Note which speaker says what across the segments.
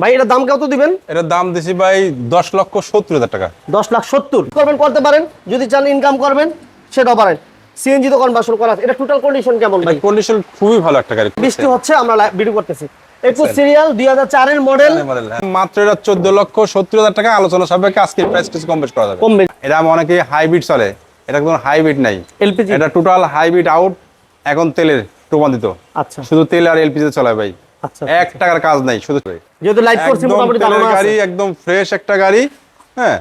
Speaker 1: ভাই এটার দাম কত দিবেন?
Speaker 2: এটার দাম দিছি ভাই দশ লক্ষ সত্তর হাজার টাকা।
Speaker 1: দশ লাখ সত্তর। করবেন করতে পারেন। যদি চান ইনকাম করবেন সেটাও পারেন। সিএনজি তো কনভার্সন করা এটা টোটাল কন্ডিশন কেমন ভাই
Speaker 2: কন্ডিশন খুবই ভালো একটা গাড়ি।
Speaker 1: বৃষ্টি হচ্ছে আমরা ভিডিও করতেছি। একুশ সিরিয়াল দুই হাজার চারের মডেল
Speaker 2: মাত্র এটা চোদ্দ লক্ষ সত্তর হাজার টাকা। আলোচনা সাপেক্ষে আজকে প্রাইস কিছু কম বেশ করা যাবে।
Speaker 1: কমবে
Speaker 2: এটা অনেকে হাইব্রিড চলে। এটা কোনো হাইব্রিড নাই।
Speaker 1: এলপিজি
Speaker 2: এটা টোটাল হাইব্রিড আউট এখন তেলের
Speaker 1: আচ্ছা।
Speaker 2: শুধু তেল আর এলপিজি চলে ভাই। এক টাকার কাজ নাই শুধু
Speaker 1: যেহেতু লাইভ করছি মোটামুটি ধারণা
Speaker 2: গাড়ি একদম ফ্রেশ একটা গাড়ি হ্যাঁ।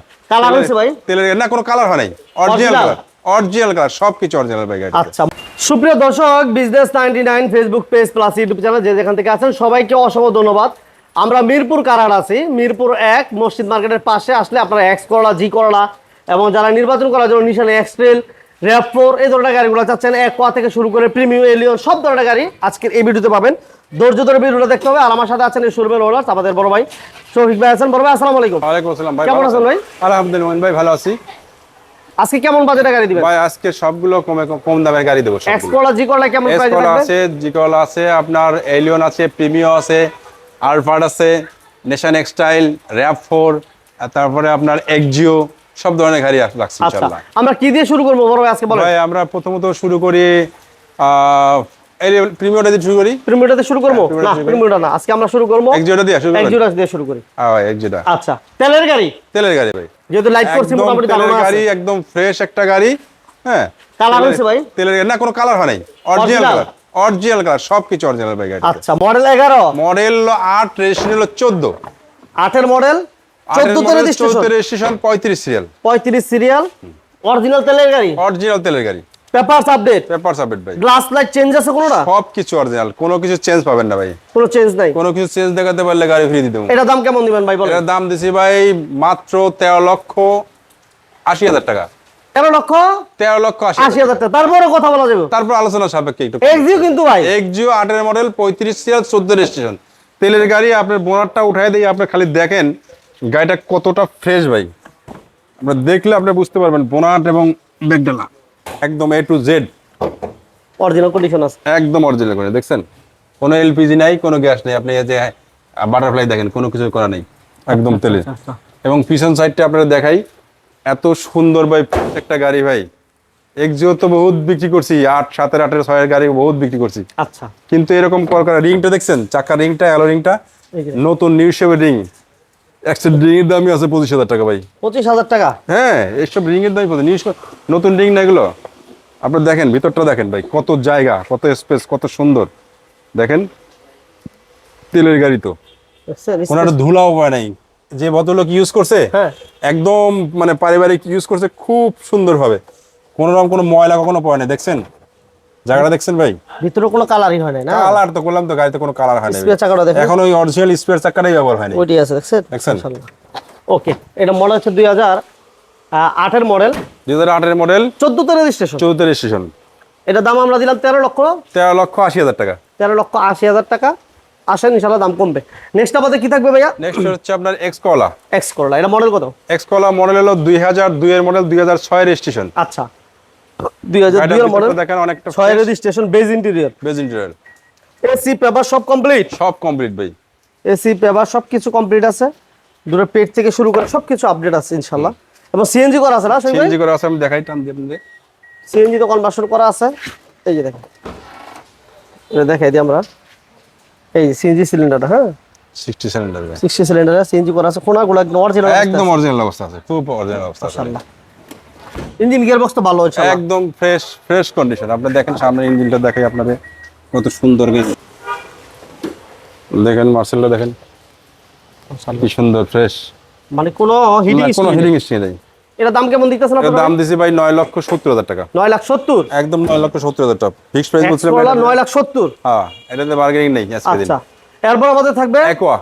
Speaker 1: হয়েছে ভাই?
Speaker 2: তেলের না কোনো কালার হয় নাই। অরিজিনাল কালার অরিজিনাল কালার সবকিছু অরিজিনাল ভাই গাড়ি
Speaker 1: আচ্ছা। সুপ্রিয় দর্শক business ninety nine Facebook page plus YouTube channel যে যেখান থেকে আছেন সবাইকে অসংখ্য ধন্যবাদ। আমরা মিরপুর কারার আছি। মিরপুর এক মসজিদ মার্কেটের পাশে আসলে আপনারা এক্স করলা জি করলা এবং যারা নির্বাচন করার জন্য নিশান এক্সট্রেল র্যাপ ফোর এই ধরনের গাড়িগুলো চাচ্ছেন এক কোয়া থেকে শুরু করে প্রিমিয়াম এলিয়ন সব ধরনের গাড়ি আজকের এই ভিডিওতে পাবেন। ধৈর্য ধরে ভিডিওটা দেখতে হবে। আর আমার সাথে আছেন এই সুরবেল ওলার্স আমাদের বড় ভাই শফিক ভাই আছেন। বড় ভাই আসসালামু আলাইকুম।
Speaker 2: ওয়ালাইকুম আসসালাম ভাই
Speaker 1: কেমন আছেন ভাই?
Speaker 2: আলহামদুলিল্লাহ ভাই ভালো আছি।
Speaker 1: আজকে কেমন বাজেটে গাড়ি দিবেন?
Speaker 2: ভাই আজকে সবগুলো কমে কম দামের গাড়ি দেবো
Speaker 1: কেমন প্রাইস থাকবে?
Speaker 2: আছে জিকল আছে আপনার এলিয়ন আছে প্রিমিও আছে আলফার্ড আছে নেশন এক্সটাইল র্যাপ ফোর তারপরে আপনার এক্সজিও সব ধরনের গাড়ি রাখছি
Speaker 1: আচ্ছা
Speaker 2: ইনশাআল্লাহ।
Speaker 1: আমরা কি দিয়ে শুরু করব বড় ভাই আজকে বলেন।
Speaker 2: ভাই আমরা প্রথমত শুরু করি প্রিমিওটা দিয়ে শুরু করি?
Speaker 1: প্রিমিয়ারটাতে শুরু করব?
Speaker 2: হ্যাঁ,
Speaker 1: না
Speaker 2: প্রিমিয়ারটা।
Speaker 1: প্রিমিয়ারটা না আজকে আমরা শুরু করব
Speaker 2: এক্সজিওটা দিয়ে শুরু করি
Speaker 1: একজোড়া দিয়ে শুরু করি।
Speaker 2: এক্সজিওটা
Speaker 1: আচ্ছা তেলের গাড়ি?
Speaker 2: তেলের গাড়ি ভাই।
Speaker 1: যেহেতু লাইভ করছি মোটামুটি
Speaker 2: তেলের
Speaker 1: আছে।
Speaker 2: গাড়ি একদম ফ্রেশ একটা গাড়ি হ্যাঁ। তেলের-
Speaker 1: হয়েছে ভাই?
Speaker 2: তেলের গাড়ি। না কোনো কালার হয় নাই। অরিজিনাল কালার অরিজিনাল কালার সবকিছু অরিজিনাল ভাই গাড়ি
Speaker 1: আচ্ছা মডেল এগারো?
Speaker 2: মডেল আট রেজিস্ট্রেশন হলো চোদ্দ।
Speaker 1: আটের মডেল চোদ্দ তেলে রেজিস্ট্রেশন
Speaker 2: চোদ্দ রেজিস্ট্রেশন পঁয়ত্রিশ সিরিয়াল
Speaker 1: পঁয়ত্রিশ সিরিয়াল অরিজিনাল তেলের গাড়ি?
Speaker 2: অরিজিনাল তেলের গাড়ি।
Speaker 1: পেপারস আপডেট
Speaker 2: পেপার সাবমিট ভাই।
Speaker 1: গ্লাস লাইট চেঞ্জ আছে কোনোটা?
Speaker 2: সব কিছু অরিজিনাল কোনো কিছু চেঞ্জ পাবেন না ভাই।
Speaker 1: কোনো চেঞ্জ নাই?
Speaker 2: কোনো কিছু চেঞ্জ দেখাতে পারলে গাড়ি ফ্রি দিতে
Speaker 1: এটা দাম কেমন দিবেন ভাই বলেন?
Speaker 2: এটার দাম দিছি ভাই মাত্র তেরো লক্ষ আশি হাজার টাকা।
Speaker 1: তেরো লক্ষ?
Speaker 2: তেরো লক্ষ আশি
Speaker 1: আশি হাজার টাকা। তারপরে কথা বলা যাবে।
Speaker 2: তারপর আলোচনা সাপেক্ষে একটু
Speaker 1: এক্সিও কিন্তু ভাই।
Speaker 2: এক্সিও আটের মডেল পঁয়ত্রিশ সিরিয়াল চোদ্দ রেজিস্ট্রেশন তেলের গাড়ি আপনার বোনারটা উঠাই দিয়ে আপনি খালি দেখেন গাড়িটা কতটা ফ্রেশ ভাই। আপনার দেখলে আপনি বুঝতে পারবেন বোনাট এবং ব্যাগডালা। একদম A to Z
Speaker 1: original condition আছে।
Speaker 2: একদম অরিজিনাল করে দেখছেন? কোনো এলপিজি নাই কোনো গ্যাস নেই। আপনি এই যে বাটারফ্লাই দেখেন কোনো কিছু করা নেই। একদম তেলে। এবং পিছন সাইডটা আপনারা দেখাই এত সুন্দর ভাই একটা গাড়ি ভাই। এক্সিও তো বহুত বিক্রি করছি আট সাতের আটের ছয়ের গাড়ি বহুত বিক্রি করছি।
Speaker 1: আচ্ছা।
Speaker 2: কিন্তু এরকম করা রিংটা দেখছেন? চাকা রিংটা অ্যালো রিংটা নতুন নিউ শেপের রিং একটা রিং এর দামই আছে পঁচিশ হাজার টাকা ভাই।
Speaker 1: পঁচিশ হাজার টাকা?
Speaker 2: হ্যাঁ এইসব রিং এর দামই পঁচিশ নিউ নতুন রিং না এগুলো? দেখেন ভিতরটা দেখেন ভাই কত জায়গা কত স্পেস কত সুন্দর। দেখেন তেলের গাড়ি তো? ওনার ধুলাও পায় নাই। যে ভদ্রলোক ইউজ করছে
Speaker 1: হ্যাঁ।
Speaker 2: একদম মানে পারিবারিক ইউজ করছে খুব সুন্দর ভাবে কোনো রকম কোনো ময়লা কখনো পড়ে নাই দেখছেন? জায়গাটা দেখছেন ভাই?
Speaker 1: ভিতরে কোনো কালারই হয় না?
Speaker 2: কালার তো করলাম তো গাড়িতে কোনো কালার হয় না
Speaker 1: স্পেয়ার চাকাটা দেখেন।
Speaker 2: এখন ওই অরিজিনাল স্পেয়ার চাকাটাই ব্যবহার হয়নি।
Speaker 1: ওইটি আছে দেখছেন?
Speaker 2: দেখছেন?
Speaker 1: ওকে এটা মডেল হচ্ছে দুই হাজার আটের মডেল
Speaker 2: দুই হাজার আটের মডেল
Speaker 1: চোদ্দতে রেজিস্ট্রেশন
Speaker 2: চৌদ্দ রেজিস্ট্রেশন
Speaker 1: এটা দাম আমরা দিলাম তেরো লক্ষ।
Speaker 2: তেরো লক্ষ আশি হাজার টাকা।
Speaker 1: তেরো লক্ষ আশি হাজার টাকা। আসেন ইনশাল্লাহ দাম কমবে। নেক্সট আমাদের কি থাকবে ভাইয়া?
Speaker 2: নেক্সট হচ্ছে আপনার এক্স কলা
Speaker 1: এক্স করলা এটা মডেল কত?
Speaker 2: এক্স কলা মডেল হলো দুই হাজার দুইয়ের মডেল দুই হাজার ছয় রেজিস্ট্রেশন
Speaker 1: আচ্ছা।
Speaker 2: দেখেন অনেকটা
Speaker 1: ছয় registration beige interior
Speaker 2: beige interior
Speaker 1: AC paper সব কমপ্লিট
Speaker 2: সব কমপ্লিট ভাই।
Speaker 1: এসি পেপার সব কিছু কমপ্লিট আছে। দুটো পেট থেকে শুরু করে সব কিছু আপডেট আছে ইনশাল্লাহ এবং সিএনজি করা আছে না
Speaker 2: সিএনজি করে আছে আমি দেখাই টান দিয়ে আপনাদের
Speaker 1: সিএনজি তো কনভার্সন করা আছে। এই যে দেখেন। এটা দেখাই দিই আমরা। এই সিএনজি সিলিন্ডারটা হ্যাঁ?
Speaker 2: সিক্সটি সিলিন্ডার ভাই।
Speaker 1: সিক্সটি সিলিন্ডার সিএনজি করা আছে। কোনাগুলো একদম অরিজিনাল
Speaker 2: একদম অরিজিনাল অবস্থা আছে খুব অরিজিনাল অবস্থা আছে।
Speaker 1: ইঞ্জিন গিয়ার বক্স তো ভালো হচ্ছে
Speaker 2: একদম ফ্রেশ ফ্রেশ কন্ডিশন আপনি দেখেন সামনে ইঞ্জিনটা দেখাই আপনাদের কত সুন্দর দেখেন মার্সেলটা দেখেন। কি সুন্দর ফ্রেশ
Speaker 1: মানে কোনো হিটিং
Speaker 2: কোনো হিটিং হিস্ট্রি নেই।
Speaker 1: এটা দাম কেমন দিতেছেন আপনারা
Speaker 2: দাম দিছি ভাই নয় লক্ষ সত্তর হাজার টাকা।
Speaker 1: নয় লাখ সত্তর?
Speaker 2: একদম নয় লক্ষ সত্তর হাজার টাকা ফিক্সড প্রাইস বলছিলাম
Speaker 1: এক্সকোলা নয় লাখ সত্তর?
Speaker 2: হ্যাঁ এটাতে বার্গেনিং নেই আজকে দিন।
Speaker 1: আচ্ছা এরপর আমাদের থাকবে
Speaker 2: একোয়া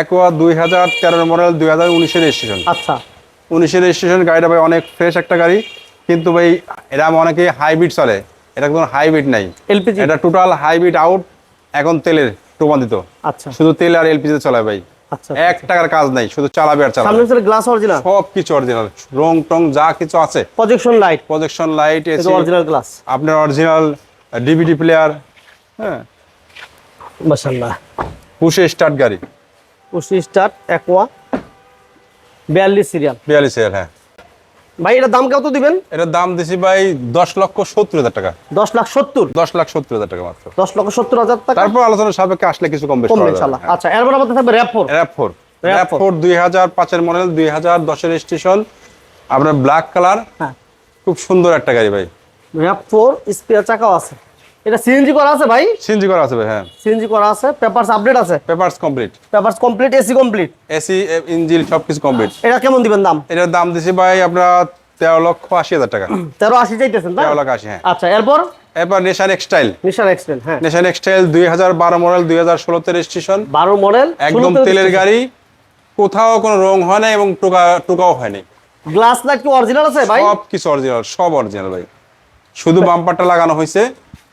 Speaker 1: একোয়া
Speaker 2: হাজার তেরোর মডেল দুই হাজার উনিশের রেজিস্ট্রেশন
Speaker 1: আচ্ছা।
Speaker 2: উনিশের রেজিস্ট্রেশন গাড়িটা ভাই অনেক ফ্রেশ একটা গাড়ি। কিন্তু ভাই এটা অনেকে হাইব্রিড চলে। এটা কোনো হাইব্রিড নাই।
Speaker 1: এলপিজি
Speaker 2: এটা টোটাল হাইব্রিড আউট এখন তেলের প্রমাণিত।
Speaker 1: আচ্ছা।
Speaker 2: শুধু তেল আর এলপিজি চলায় ভাই।
Speaker 1: আচ্ছা।
Speaker 2: এক টাকার কাজ নাই শুধু চালাবে আর চালাবে।
Speaker 1: সামনে গ্লাস অরিজিনাল
Speaker 2: সব কিছু অরিজিনাল রং টং যা কিছু আছে।
Speaker 1: Projection light
Speaker 2: projection light AC
Speaker 1: original glass
Speaker 2: আপনার অরিজিনাল ডিভিডি প্লেয়ার হ্যাঁ।
Speaker 1: মাশাআল্লাহ।
Speaker 2: পুষে স্টার্ট গাড়ি।
Speaker 1: পুশি স্টার্ট একোয়া বিয়াল্লিশ সিরিয়াল।
Speaker 2: বিয়াল্লিশ হাজার হ্যাঁ।
Speaker 1: ভাই এটা দাম কত দিবেন?
Speaker 2: এটার দাম দিছি ভাই দশ লক্ষ সত্তর হাজার টাকা।
Speaker 1: দশ লাখ সত্তর?
Speaker 2: দশ লাখ সত্তর হাজার টাকা মাত্র।
Speaker 1: দশ লক্ষ সত্তর হাজার টাকা?
Speaker 2: তারপর আলোচনার সাপেক্ষে আসলে কিছু কম বেশি হ্যাঁ।
Speaker 1: আচ্ছা এরপর আমাদের থাকবে RAV four
Speaker 2: RAV four RAV four দুই হাজার পাঁচের মডেল দুই হাজার দশের স্টেশন আপনার ব্ল্যাক কালার
Speaker 1: হ্যাঁ।
Speaker 2: খুব সুন্দর একটা গাড়ি ভাই।
Speaker 1: র্যাপ ফোর স্পেয়ার চাকাও আছে। এটা সিএনজি করা আছে ভাই?
Speaker 2: সিএনজি করা আছে ভাই হ্যাঁ।
Speaker 1: সিএনজি করা আছে পেপারস আপডেট আছে?
Speaker 2: Papers complete
Speaker 1: papers complete AC complete
Speaker 2: AC engine সব কিছু কমপ্লিট
Speaker 1: এটা কেমন দিবেন দাম?
Speaker 2: এটার দাম দিছি ভাই আপনার তেরো লক্ষ আশি হাজার টাকা।
Speaker 1: তেরো আশি চাইতেছেন তাই?
Speaker 2: তেরো লাখ আশি হ্যাঁ।
Speaker 1: আচ্ছা এরপর?
Speaker 2: এরপর নেশান এক্সটাইল
Speaker 1: নিশান এক্সটেন্ড হ্যাঁ।
Speaker 2: নেশান এক্সটাইল দুই হাজার বারো মডেল দুই হাজার ষোলোতে রেজিস্ট্রেশন
Speaker 1: বারো মডেল
Speaker 2: একদম তেলের গাড়ি কোথাও কোনো রং হয় না এবং টোকা টোকাও হয়নি
Speaker 1: গ্লাস লাইট কি অরিজিনাল আছে ভাই?
Speaker 2: সব কিছু অরিজিনাল সব অরিজিনাল ভাই। শুধু বাম্পারটা লাগানো হয়েছে।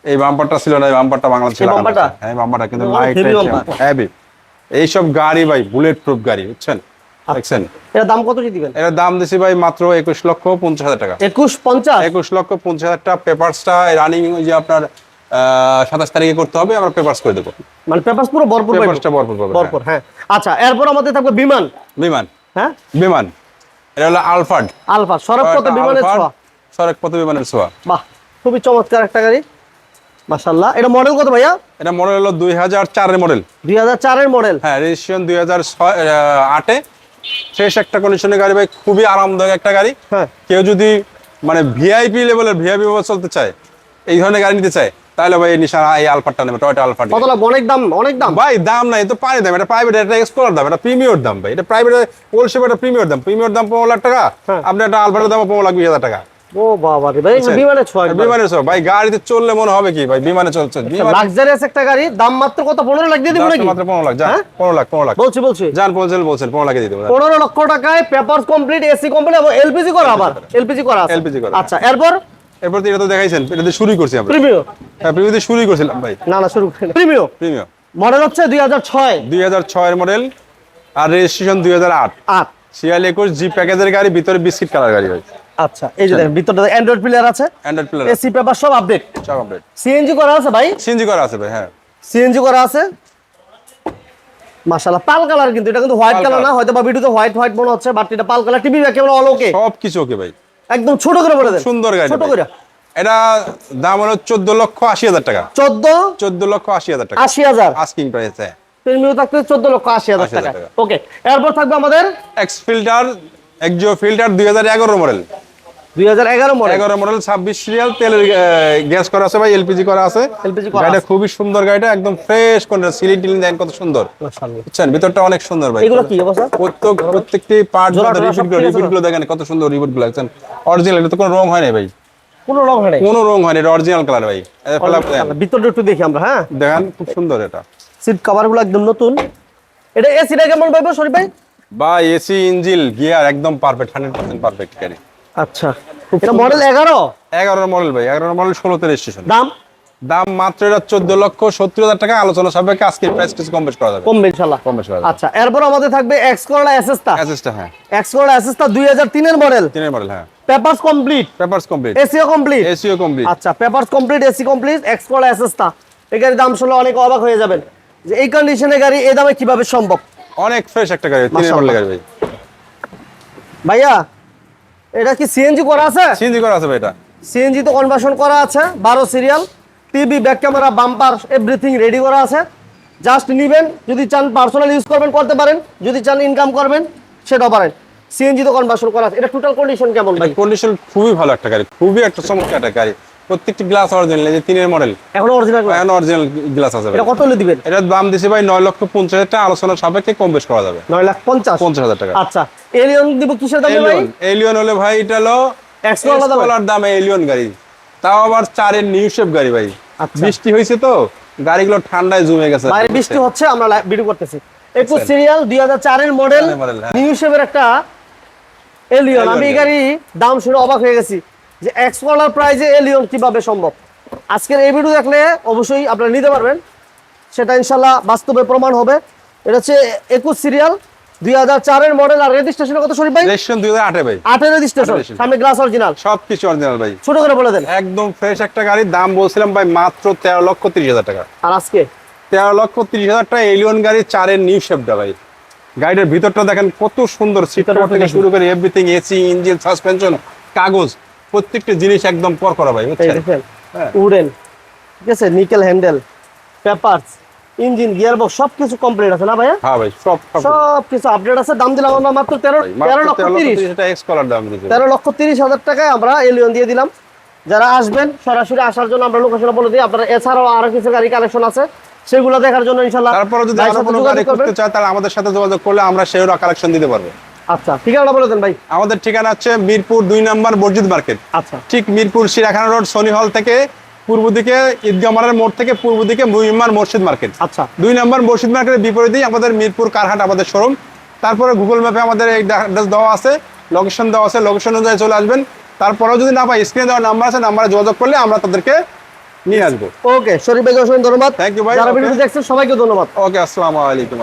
Speaker 2: এই বাম্পারটা ছিল না এই বাম্পারটা বাংলাদেশে
Speaker 1: বাম্পারটা?
Speaker 2: হ্যাঁ বাম্পারটা কিন্তু লাইট। হেভি এইসব গাড়ি ভাই বুলেট প্রুফ গাড়ি বুঝছেন?
Speaker 1: আচ্ছা।
Speaker 2: দেখছেন?
Speaker 1: এর দাম কত কি দিবেন?
Speaker 2: এর দাম দিছি ভাই মাত্র একুশ লক্ষ পঞ্চাশ হাজার টাকা।
Speaker 1: একুশ পঞ্চাশ?
Speaker 2: একুশ লক্ষ পঞ্চাশ হাজার টাকা। পেপারসটা রানিং ওই যে আপনার সাতাশ তারিখে করতে হবে আমরা পেপারস করে দেবো।
Speaker 1: মানে পেপারস পুরো ভরপুর।
Speaker 2: পেপারসটা ভরপুর
Speaker 1: ভরপুর হ্যাঁ। আচ্ছা এরপর আমাদের থাকবে বিমান।
Speaker 2: বিমান।
Speaker 1: হ্যাঁ?
Speaker 2: বিমান। এটা হলো আলফাড
Speaker 1: আলফা সড়ক পথে বিমানের ছোঁয়া।
Speaker 2: সড়ক পথে বিমানের ছোঁয়া।
Speaker 1: বাহ খুবই চমৎকার একটা গাড়ি। মাশাল্লাহ এটা মডেল কত ভাইয়া?
Speaker 2: এটা মডেল হলো দুই হাজার চারের মডেল
Speaker 1: দুই হাজার চারের মডেল
Speaker 2: হ্যাঁ রেজিস্ট্রেশন দুই হাজার ছয় আটে ফ্রেশ একটা কন্ডিশনের গাড়ি ভাই খুবই আরামদায়ক একটা গাড়ি।
Speaker 1: হ্যাঁ।
Speaker 2: কেউ যদি মানে ভিআইপি লেভেলের ভিআইপি চলতে চায় এই ধরনের গাড়ি নিতে চায় তাহলে ভাই নিশান এই আলফারটা নেবে টয়টা আলফার
Speaker 1: কত লাগবে অনেক দাম অনেক দাম।
Speaker 2: ভাই দাম নাই তো পানি দাম এটা প্রাইভেট এটা এক্সপ্লোর দাম এটা প্রিমিয়র দাম ভাই। এটা প্রাইভেট ওলশেপ এটা প্রিমিয়র দাম প্রিমিয়র দাম পনেরো লাখ টাকা।
Speaker 1: হ্যাঁ।
Speaker 2: আপনার একটা আলফারের দাম পনেরো লাখ বিশ হাজার টাকা।
Speaker 1: ও বাবা রে ভাই বিমানের ছোঁয়া
Speaker 2: বিমানে ভাই গাড়িতে চললে মনে হবে কি? ভাই বিমানে চলছে।
Speaker 1: লাক্সারিয়াস একটা গাড়ি দাম মাত্র কত? পনেরো লাখ দিয়ে দিব নাকি?
Speaker 2: মাত্র পনেরো লাখ। যান
Speaker 1: হ্যাঁ?
Speaker 2: পনেরো লাখ পনেরো লাখ।
Speaker 1: বলছি বলছি।
Speaker 2: যান বলছেন বলছেন পনেরো লাখে দিয়ে দেবো।
Speaker 1: পনেরো লক্ষ টাকায় পেপার কমপ্লিট এসি কমপ্লিট এবং এলপিজি করা আবার? এলপিজি করা আছে।
Speaker 2: LPG করা।
Speaker 1: আচ্ছা এরপর?
Speaker 2: এরপর এটা তো দেখাইছেন এটা দিয়ে শুরুই করছি আমরা। হ্যাঁ শুরুই করছিলাম ভাই।
Speaker 1: না না শুরু প্রিমিও
Speaker 2: প্রিমিয়ম
Speaker 1: মডেল হচ্ছে দুই হাজার ছয়।
Speaker 2: দুই হাজার ছয়ের মডেল আর রেজিস্ট্রেশন দুই হাজার আট।
Speaker 1: আট।
Speaker 2: সিয়াল একুশ জি প্যাকেজের গাড়ি ভিতরে বিস্কিট কালার গাড়ি ভাই।
Speaker 1: আচ্ছা এই যে দেখেন ভিতরটা অ্যান্ড্রয়েড প্লেয়ার আছে
Speaker 2: অ্যান্ড্রয়েড প্লেয়ার
Speaker 1: এসি পেপার সব আপডেট
Speaker 2: সব আপডেট
Speaker 1: সিএনজি করা আছে ভাই?
Speaker 2: সিএনজি করা আছে ভাই হ্যাঁ।
Speaker 1: সিএনজি করা আছে? মাশাআল্লাহ পাল কালার কিন্তু এটা কিন্তু হোয়াইট কালার না হয়তো বা ভিডিওতে হোয়াইট হোয়াইট মনে হচ্ছে বাট এটা পাল কালার টিভি কেমন অল ওকে
Speaker 2: সব কিছু ওকে ভাই।
Speaker 1: একদম ছোট করে বলে দেন।
Speaker 2: সুন্দর গাড়ি
Speaker 1: ছোট করে।
Speaker 2: এটা দাম হলো চোদ্দ লক্ষ আশি হাজার টাকা।
Speaker 1: 14
Speaker 2: চোদ্দ লক্ষ আশি হাজার টাকা।
Speaker 1: আশি হাজার।
Speaker 2: আস্কিং প্রাইস হ্যাঁ।
Speaker 1: প্রিমিয়াম থাকবে চোদ্দ লক্ষ আশি হাজার
Speaker 2: 80,000
Speaker 1: টাকা।
Speaker 2: টাকা।
Speaker 1: ওকে এরপর থাকবে আমাদের
Speaker 2: এক্স ফিল্টার এক্সিও ফিল্টার দুই হাজার এগারো মডেল।
Speaker 1: দুই হাজার এগারো মডেল?
Speaker 2: এগারো মডেল ছাব্বিশ সিরিয়াল তেলের গ্যাস করা আছে ভাই এলপিজি করা আছে।
Speaker 1: করা
Speaker 2: গাড়িটা। খুবই সুন্দর গাড়িটা একদম ফ্রেশ করে সিলিং টিলিং দেন কত সুন্দর। বুঝছেন? ভিতরটা অনেক সুন্দর ভাই।
Speaker 1: এগুলো কি অবস্থা?
Speaker 2: প্রত্যেক প্রত্যেকটি পার্ট রিপিটগুলো রিপিটগুলো দেখেন কত সুন্দর রিপিটগুলো দেখছেন অরিজিনাল এটা তো কোনো রং হয় না ভাই।
Speaker 1: কোনো রং হয় নাই?
Speaker 2: কোনো রং হয় না এটা অরিজিনাল কালার ভাই।
Speaker 1: ভিতরটা একটু দেখি আমরা হ্যাঁ?
Speaker 2: দেখেন খুব সুন্দর এটা।
Speaker 1: সিট কভারগুলো একদম নতুন। এটা এসিটা কেমন পাইবো? শরীফ ভাই।
Speaker 2: বা এসি ইঞ্জিল গিয়ার একদম পারফেক্ট হান্ড্রেড পার্সেন্ট পারফেক্ট গাড়ি
Speaker 1: আচ্ছা। এটা মডেল এগারো?
Speaker 2: এগারো মডেল ভাই এগারো মডেল ষোলোতে রেজিস্ট্রেশন
Speaker 1: দাম?
Speaker 2: দাম মাত্র এটা চোদ্দ লক্ষ সত্তর হাজার টাকা। আলোচনা সাপেক্ষে আজকে প্রাইস কিছু কম বেশ করা যাবে।
Speaker 1: কমবে ইনশাআল্লাহ
Speaker 2: কম বেশ করা
Speaker 1: আচ্ছা এরপর আমাদের থাকবে এক্স করলা এসএসটা
Speaker 2: অ্যাসেসটা হ্যাঁ।
Speaker 1: এক্স করলা এসএসটা দুই হাজার তিনের মডেল
Speaker 2: তিনের মডেল হ্যাঁ।
Speaker 1: পেপারস কমপ্লিট
Speaker 2: পেপারস কমপ্লিট
Speaker 1: এসিও কমপ্লিট
Speaker 2: এসিও কমপ্লিট
Speaker 1: আচ্ছা papers complete AC complete X Corolla এসএসটা এই গাড়ির দাম শুনলে অনেক অবাক হয়ে যাবেন। যে এই কন্ডিশনে গাড়ি এই দামে কীভাবে সম্ভব?
Speaker 2: অনেক ফ্রেশ একটা গাড়ি তিনের
Speaker 1: মাশাআল্লাহ।
Speaker 2: মডেল গাড়ি ভাই।
Speaker 1: ভাইয়া এটা কি সিএনজি করা আছে?
Speaker 2: সিএনজি করা আছে ভাই এটা।
Speaker 1: সিএনজি তো কনভার্সন করা আছে বারো serial TV back camera bumper everything ready করা আছে। জাস্ট নিবেন যদি চান পার্সোনাল ইউজ করবেন করতে পারেন। যদি চান ইনকাম করবেন সেটাও পারেন। সিএনজি তো কনভার্সন করা আছে। এটা টোটাল কন্ডিশন কেমন ভাই
Speaker 2: কন্ডিশন খুবই ভালো একটা গাড়ি খুবই একটা চমৎকার একটা গাড়ি। প্রত্যেকটি গ্লাস অরিজিনাল এই যে তিনের মডেল
Speaker 1: এখন অরিজিনাল
Speaker 2: এখন অরিজিনাল গ্লাস আছে
Speaker 1: এটা কত হলে দিবেন?
Speaker 2: এটার দাম দিছে ভাই নয় লক্ষ পঞ্চাশ হাজার টাকা। আলোচনার সাপেক্ষে কম বেশ করা যাবে।
Speaker 1: নয় লাখ পঞ্চাশ?
Speaker 2: পঞ্চাশ হাজার টাকা।
Speaker 1: আচ্ছা। এলিয়ন দিব কিসের দামে ভাই?
Speaker 2: এলিয়ন হলে ভাই এটা হলো
Speaker 1: Corolla দামে?
Speaker 2: এক্সকলার দামে এলিয়ন গাড়ি। তাও আবার চারের নিউ শেপ গাড়ি ভাই।
Speaker 1: আচ্ছা।
Speaker 2: বৃষ্টি হয়েছে তো গাড়িগুলো ঠান্ডায় জমে গেছে।
Speaker 1: বাইরে বৃষ্টি হচ্ছে আমরা ভিডিও করতেছি। একুশ সিরিয়াল দুই হাজার চারের মডেল। নিউ শেপের একটা এলিয়ন আমি এই গাড়ি দাম শুনে অবাক হয়ে গেছি। যে এক্স কলার প্রাইজে এলিয়ন কীভাবে সম্ভব? আজকের এই ভিডিও দেখলে অবশ্যই আপনারা নিতে পারবেন। সেটা ইনশাল্লাহ বাস্তবে প্রমাণ হবে। এটা হচ্ছে একুশ সিরিয়াল দুই হাজার চারের মডেল আর রেজিস্ট্রেশনের কত শরীফ ভাই?
Speaker 2: রেজিস্ট্রেশন দুই হাজার আটে ভাই।
Speaker 1: আটের রেজিস্ট্রেশন। সামনে গ্লাস অরিজিনাল
Speaker 2: সব কিছু অরিজিনাল ভাই।
Speaker 1: ছোট করে বলে দেন।
Speaker 2: একদম ফ্রেশ একটা গাড়ির দাম বলছিলাম ভাই মাত্র তেরো লক্ষ তিরিশ হাজার টাকা।
Speaker 1: আর আজকে?
Speaker 2: তেরো লক্ষ তিরিশ হাজার টাকা এলিয়ন গাড়ি চারের নিউ শেপটা ভাই। গাড়ির ভিতরটা দেখেন কত সুন্দর সিট
Speaker 1: ভিতরটা
Speaker 2: থেকে শুরু করে এভরিথিং এসি ইঞ্জিন সাসপেনশন কাগজ। প্রত্যেকটা জিনিস একদম পর করা ভাই বুঝছেন?
Speaker 1: দেখেন
Speaker 2: হ্যাঁ।
Speaker 1: উডেন ঠিক আছে? Nickel handle papers engine gearbox সবকিছু কমপ্লিট আছে না ভাইয়া?
Speaker 2: হ্যাঁ ভাই সব সব
Speaker 1: কিছু আপডেট আছে। দাম দিলাম আমরা মাত্র তেরো
Speaker 2: ভাই,
Speaker 1: তেরো
Speaker 2: মাত্র
Speaker 1: লক্ষ
Speaker 2: 13
Speaker 1: তিরিশ
Speaker 2: এটা এক্স কলার দাম দিয়েছে
Speaker 1: তেরো লক্ষ তিরিশ হাজার টাকায় আমরা এলিয়ন দিয়ে দিলাম। যারা আসবেন সরাসরি আসার জন্য আমরা লোকেশন বলে দিই। আপনারা এছাড়াও আরও কিছু গাড়ি কালেকশন আছে। সেগুলো দেখার জন্য ইনশাল্লাহ
Speaker 2: তারপরে যদি
Speaker 1: আরও
Speaker 2: কোনো গাড়ি করতে চায় তাহলে আমাদের সাথে যোগাযোগ করলে আমরা সেও কালেকশন দিতে পারব।
Speaker 1: আচ্ছা ঠিকানা বলে দেন ভাই।
Speaker 2: আমাদের ঠিকানা হচ্ছে মিরপুর দুই নম্বর মসজিদ মার্কেট।
Speaker 1: আচ্ছা।
Speaker 2: ঠিক মিরপুর সিরাখানা রোড সনি হল থেকে পূর্ব দিকে ঈদগাহ মারার মোড় থেকে পূর্ব দিকে মসজিদ মার্কেট।
Speaker 1: আচ্ছা।
Speaker 2: দুই নম্বর মসজিদ মার্কেটের বিপরীতেই আমাদের মিরপুর কারহাট আমাদের শোরুম। তারপরে গুগল ম্যাপে আমাদের এই অ্যাড্রেস দেওয়া আছে লোকেশন দেওয়া আছে লোকেশন অনুযায়ী চলে আসবেন। তারপরেও যদি না পাই স্ক্রিনে দেওয়া নাম্বার আছে নাম্বারে যোগাযোগ করলে আমরা তাদেরকে নিয়ে আসব।
Speaker 1: ওকে শরীফ ভাই অসংখ্য ধন্যবাদ।
Speaker 2: Thank you ভাই,
Speaker 1: যারা ভিডিও দেখছেন সবাইকে ধন্যবাদ।
Speaker 2: ওকে আসসালামু আলাইকুম